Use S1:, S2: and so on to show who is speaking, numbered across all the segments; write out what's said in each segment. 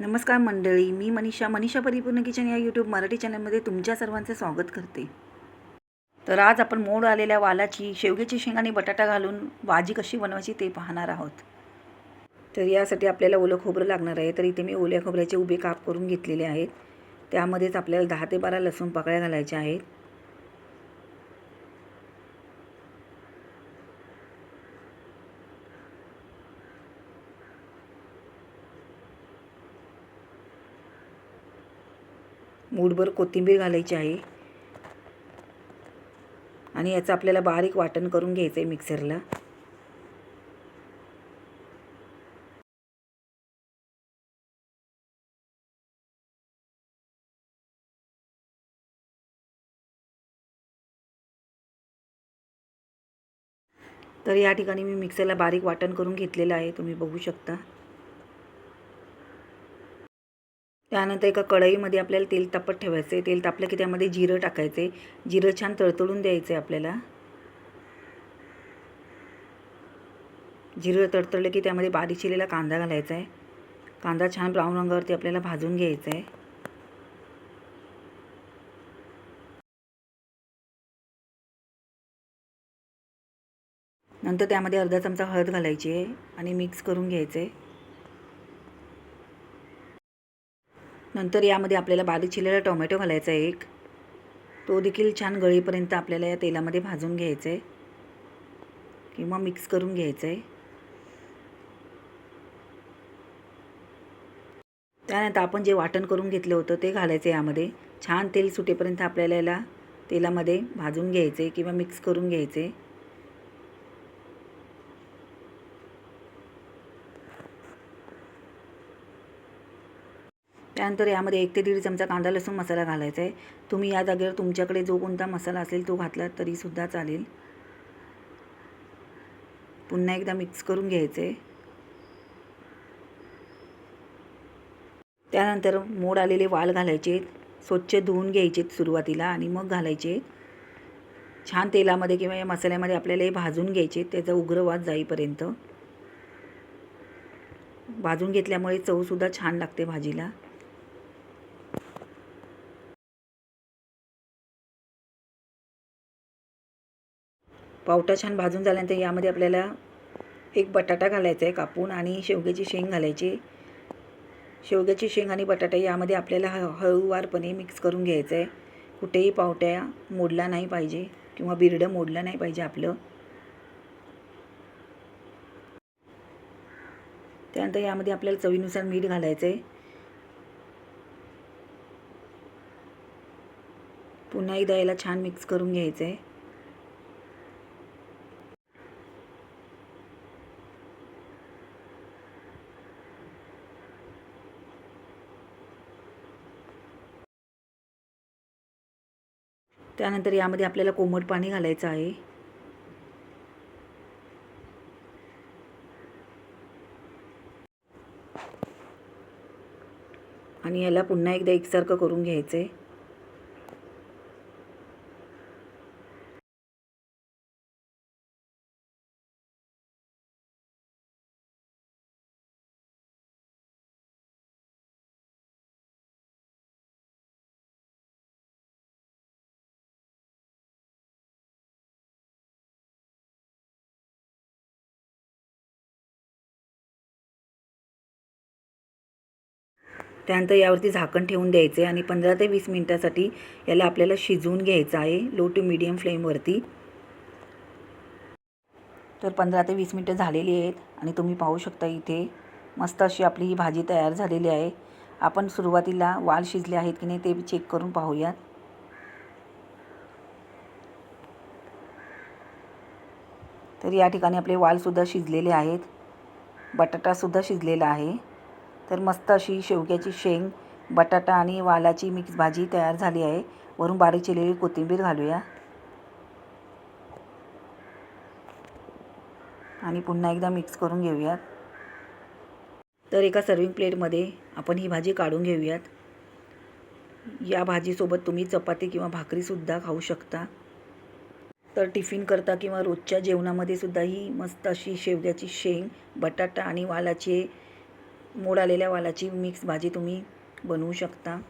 S1: नमस्कार मंडळी मी मनीषा. मनीषा परिपूर्ण किचन या यूट्यूब मराठी चॅनलमध्ये तुमच्या सर्वांचे स्वागत करते. तर आज आपण मोड आलेल्या वालाची शेवग्याची शेंग आणि बटाटा घालून भाजी कशी बनवायची ते पाहणार आहोत. तर यासाठी आपल्याला ओलं खोबरं लागणार आहे. तर इथे मी ओल्या खोबऱ्याचे उभे काप करून घेतलेले आहेत. त्यामध्येच आपल्याला दहा ते बारा लसूण पाकळ्या घालायच्या आहेत. मूठभर कोथिंबीर घालायची आहे. आणि याचं आपल्याला बारीक वाटण करून घ्यायचं आहे मिक्सरला. तर या ठिकाणी मी मिक्सरला बारीक वाटण करून घेतलेलं आहे. तुम्ही बघू शकता. त्यानंतर एका कढईमध्ये आपल्याला तेल तापत ठेवायचं आहे तेल तापलं की त्यामध्ये जिरं टाकायचं आहे जिरं छान तळतळून द्यायचं आहे आपल्याला. जिरं तडतळलं की त्यामध्ये बारीक चिरलेला कांदा घालायचा आहे कांदा छान ब्राऊन रंगावरती आपल्याला भाजून घ्यायचा आहे नंतर त्यामध्ये अर्धा चमचा हळद घालायची आहे आणि मिक्स करून घ्यायचं आहे नंतर यामध्ये आपल्याला बारीक चिरलेला टोमॅटो घालायचा आहे एक. तो देखील छान गळीपर्यंत आपल्याला या तेलामध्ये भाजून घ्यायचं आहे किंवा मिक्स करून घ्यायचं आहे त्यानंतर आपण जे वाटण करून घेतलं होतं ते घालायचं आहे यामध्ये. छान तेल सुटेपर्यंत आपल्याला याला तेलामध्ये भाजून घ्यायचे किंवा मिक्स करून घ्यायचे त्यानंतर यामध्ये एक ते दीड चमचा कांदा लसूण मसाला घालायचा आहे. तुम्ही या जागेवर तुमच्याकडे जो कोणता मसाला असेल तो घातला तरीसुद्धा चालेल. पुन्हा एकदा मिक्स करून घ्यायचं. आहे त्यानंतर मोड आलेले वाल घालायचे. स्वच्छ धुवून घ्यायचे सुरुवातीला आणि मग घालायचे. छान तेलामध्ये किंवा या मसाल्यामध्ये आपल्याला हे भाजून घ्यायचे. त्याचा उग्रवाद जाईपर्यंत. भाजून घेतल्यामुळे चवसुद्धा छान लागते भाजीला. पावटा छान भाजून झाल्यानंतर यामध्ये आपल्याला एक बटाटा घालायचा आहे कापून आणि शेवग्याची शेंग घालायची. शेवग्याची शेंग आणि बटाटा यामध्ये आपल्याला ह हळूवारपणे मिक्स करून घ्यायचं आहे. कुठेही पावट्या मोडला नाही पाहिजे किंवा बिरडं मोडलं नाही पाहिजे आपलं. त्यानंतर यामध्ये आपल्याला चवीनुसार मीठ घालायचं आहे. पुन्हा एकदा याला छान मिक्स करून घ्यायचं आहे. त्यानंतर यामध्ये आपल्याला कोमट पाणी घालायचं आहे. आणि याला पुन्हा एकदा एकसारखं करून घ्यायचं आहे त्यानंतर यावरती झाकण ठेवून द्यायचे आणि पंधरा ते वीस मिनटासाठी याला आपल्याला शिजवून घ्यायचं आहे लो टू मिडियम फ्लेमवरती तर पंधरा ते वीस मिनटं झालेली आहेत आणि तुम्ही पाहू शकता इथे मस्त अशी आपली ही भाजी तयार झालेली आहे. आपण सुरुवातीला वाल शिजले आहेत की नाही ते चेक करून पाहूयात. तर या ठिकाणी आपले वालसुद्धा शिजलेले आहेत. बटाटासुद्धा शिजलेला आहे. तर मस्त अशी शेवग्याची शेंग बटाटा आणि वालाची मिक्स भाजी तयार झाली आहे. वरून बारीक चिरलेली कोथिंबीर घालूया. आणि पुन्हा एकदा मिक्स करून घेऊयात. तर एका सर्विंग प्लेटमध्ये आपण ही भाजी काढून घेऊयात. या भाजीसोबत तुम्ही चपाती किंवा भाकरीसुद्धा खाऊ शकता. तर टिफिन करता किंवा रोजच्या जेवणामध्ये सुद्धा ही मस्त अशी शेवग्याची शेंग बटाटा आणि वालाचे मोड आलेल्या वालाची मिक्स भाजी तुम्ही बनवू शकता.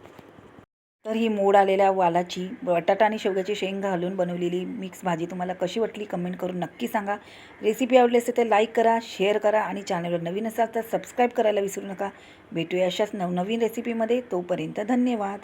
S1: तर ही मोड आलेल्या वालाची बटाटा आणि शेवग्याची शेंग घालून बनवलेली मिक्स भाजी तुम्हाला कशी वाटली कमेंट करून नक्की सांगा. रेसिपी आवडली असेल तर लाईक करा शेअर करा आणि चॅनलवर नवीन असाल तर सबस्क्राईब करायला विसरू नका. भेटूया अशाच नवनवीन रेसिपीमध्ये तोपर्यंत धन्यवाद.